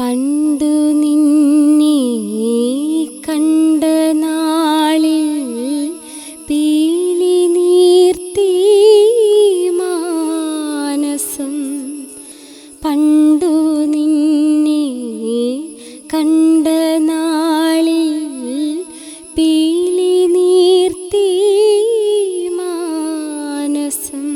പണ്ടു നിന്നെ കണ്ട നാളിൽ പീലി നീർത്തി മാനസം. പണ്ടു നിന്നെ കണ്ട നാളിൽ പീലി നീർത്തി മാനസം.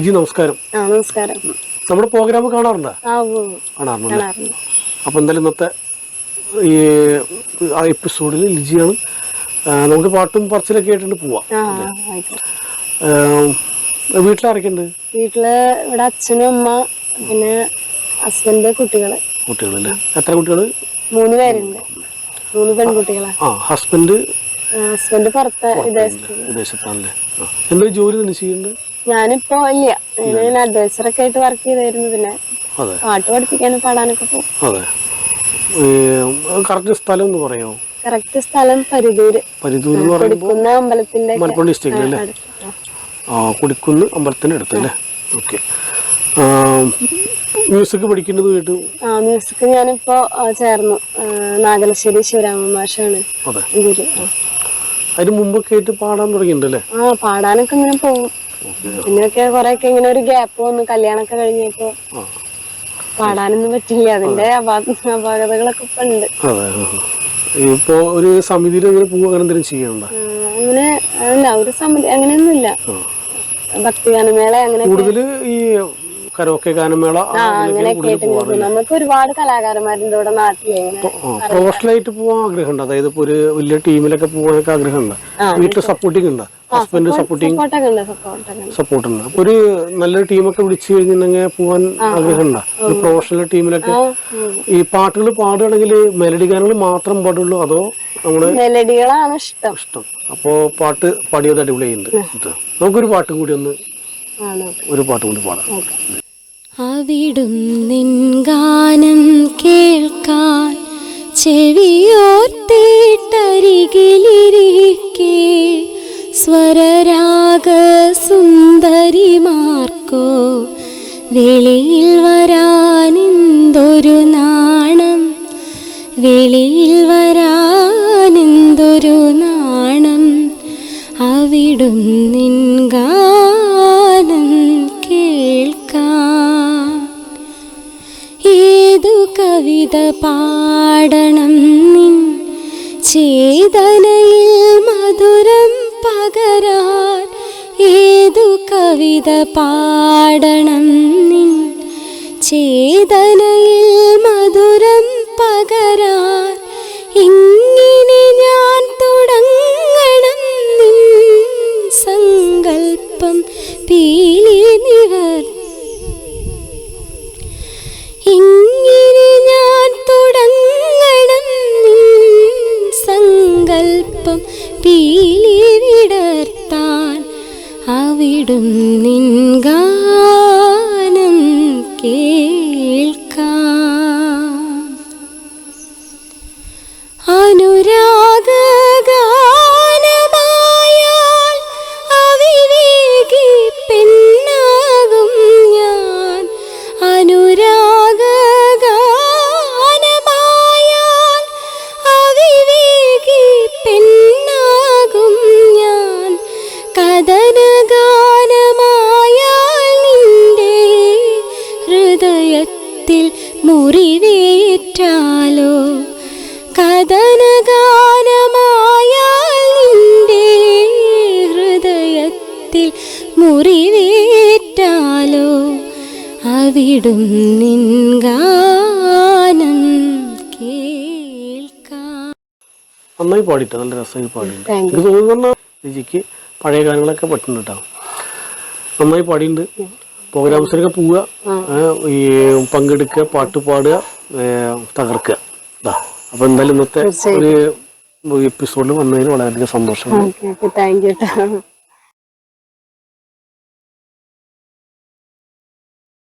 ലിജി നമസ്കാരം. ആ നമസ്കാരം. നമ്മുടെ പ്രോഗ്രാം കാണാറുണ്ടോ? കാണാറുണ്ട് അപ്പോൾ എന്തായാലും ഇന്നത്തെ ഈ ആ എപ്പിസോഡിൽ ലിജിയാണ് നമുക്ക് പാട്ടും പറച്ചിലൊക്കെ ആയിട്ടുണ്ട് പോവാം വീട്ടിലാരൊക്കെയുണ്ട് വീട്ടിൽ ഇവിടെ അച്ഛനും അമ്മ പിന്നെ ഹസ്ബൻഡ് കുട്ടികൾ. കുട്ടികളല്ലേ എത്ര കുട്ടികൾ? മൂന്ന് പേരുണ്ട്. മൂന്ന് പെൺകുട്ടികളാ. ആ ഹസ്ബൻഡ് ഹസ്ബൻഡ് പുറത്ത് വിദേശത്ത്. വിദേശത്താണല്ലേ എന്തൊരു ജോലി തന്നെ ചെയ്യുന്നുണ്ട്? ഞാനിപ്പോ ഇല്ല. ഞാൻ അഡ്വൈസറൊക്കെ ആയിട്ട് വർക്ക് ചെയ്തായിരുന്നു. പിന്നെ പാട്ട് പഠിപ്പിക്കാനും പാടാനൊക്കെ പോകും അതെ. കറക്റ്റ് സ്ഥലം എന്ന് പറയോ കറക്റ്റ് സ്ഥലം എന്ന് പറയുമ്പോൾ കൊടുക്കുന്ന അമ്പലത്തിന്റെ മലപ്പുറം അടുത്ത്. ആ. ഓക്കെ. മ്യൂസിക് പഠിക്കുന്നത് കേട്ടു ആ മ്യൂസിക് ഞാനിപ്പോ ചേർന്നു. നാഗലശ്ശേരി ശിവരാമ മാഷാണ്. അതിന് മുമ്പൊക്കെ ആയിട്ട് പാടാൻ തുടങ്ങിയിട്ടുണ്ടല്ലേ ആ പാടാനൊക്കെ ഇങ്ങനെ പോകും. പിന്നെയൊക്കെ കൊറേയൊക്കെ ഇങ്ങനെ ഒരു ഗ്യാപ്പ് വന്നു. കല്യാണൊക്കെ കഴിഞ്ഞപ്പോ പാടാനൊന്നും പറ്റില്ല. അതിന്റെ അപാ- അപാകതകളൊക്കെ ഇപ്പൊ ഉണ്ട്. ഇപ്പോ ഒരു സമിതിയിൽ ഇങ്ങനെ പോവുക അങ്ങനെ എന്തെങ്കിലും ചെയ്യണ്ട? അങ്ങനെ അല്ല ഒരു സമിതി അങ്ങനെയൊന്നുമില്ല. ഭക്തിഗാനമേള അങ്ങനെ കൂടുതൽ ഈ കരോക്കെ ഗാനമേള. നമുക്ക് ഒരുപാട് കലാകാരന്മാരുണ്ട് ഇവിടെ ഇങ്ങനെ പ്രൊഫഷണലായിട്ട് പോകാൻ ആഗ്രഹമുണ്ട്. അതായത് ഇപ്പൊ ഒരു വലിയ ടീമിലൊക്കെ പോകാനൊക്കെ ആഗ്രഹമുണ്ട്. വീട്ടിൽ സപ്പോർട്ടിങ് ഉണ്ട്. ഹസ്ബൻഡ് സപ്പോർട്ടിങ് സപ്പോർട്ട് ഉണ്ട് അപ്പൊ ഒരു നല്ലൊരു ടീമൊക്കെ വിളിച്ചു കഴിഞ്ഞിട്ടുണ്ടെങ്കിൽ പോകാൻ ആഗ്രഹമുണ്ട്. ഒരു പ്രൊഫഷണൽ ടീമിലൊക്കെ ഈ പാട്ടുകൾ പാടുകയാണെങ്കിൽ മെലഡി ഗാനങ്ങൾ മാത്രം പാടുള്ളൂ അതോ നമ്മൾ മെലഡികളാണ് ഇഷ്ടം. ഇഷ്ടം. അപ്പോ പാട്ട് പാടിയത് അടിപൊളിയുണ്ട് ഇത്. നമുക്കൊരു പാട്ട് കൂടി ഒന്ന് ഒരു പാട്ടും കൂടി പാടാം. അവിടും നിൻ ഗാനം കേൾക്കാൻ. ചെവിയോർത്തേട്ടരികിലിരിക്കെ. സ്വരരാഗ സുന്ദരിമാർക്കോ. വെളിയിൽ വരാനെന്തൊരു നാണം. വെളിയിൽ വരാനെന്തൊരു നാണം. അവിടും നിൻ കവിത പാടണം നിൻ ചേതനയിൽ മധുരം പകരാൻ ഏതു കവിത പാടണം നിൻ ചേതനയിൽ മധുരം പകരാൻ ഇങ്ങനെ ഒപ്പം പീലി വിടർത്താൻ അവിടും നിൻകാ അവിടും നിൻ ഗാനം കേൾക്കാം. നന്നായി പാടിയിട്ട് നല്ല രസമായി പാടിയിട്ടുണ്ട് എനിക്ക് തോന്നുന്നു പഴയ ഗാനങ്ങളൊക്കെ പറ്റുന്നുണ്ട് കേട്ടോ നന്നായി പാടിയിട്ടുണ്ട് പ്രോഗ്രാംസിനൊക്കെ പോവുക ഈ പങ്കെടുക്കുക പാട്ട് പാടുക തകർക്കുക. ഇതാ അപ്പൊ എന്തായാലും ഇന്നത്തെ ഒരു എപ്പിസോഡിൽ വന്നതിന് വളരെയധികം സന്തോഷം താങ്ക് യു